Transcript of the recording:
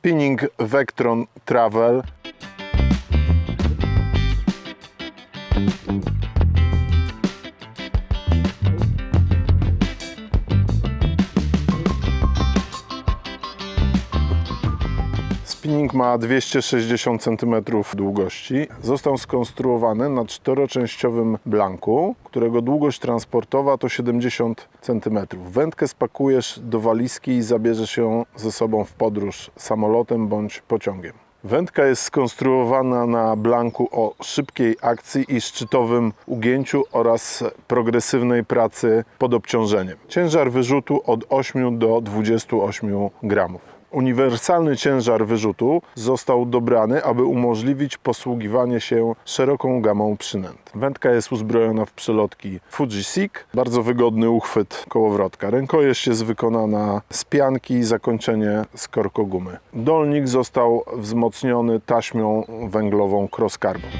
Spinning Vectron Travel. Spinning ma 260 cm długości. Został skonstruowany na czteroczęściowym blanku, którego długość transportowa to 70 cm. Wędkę spakujesz do walizki i zabierzesz ją ze sobą w podróż samolotem bądź pociągiem. Wędka jest skonstruowana na blanku o szybkiej akcji i szczytowym ugięciu oraz progresywnej pracy pod obciążeniem. Ciężar wyrzutu od 8 do 28 gramów. Uniwersalny ciężar wyrzutu został dobrany, aby umożliwić posługiwanie się szeroką gamą przynęt. Wędka jest uzbrojona w przelotki Fuji Seek, bardzo wygodny uchwyt kołowrotka. Rękojeść jest wykonana z pianki i zakończenie z korkogumy. Dolnik został wzmocniony taśmią węglową cross carbon.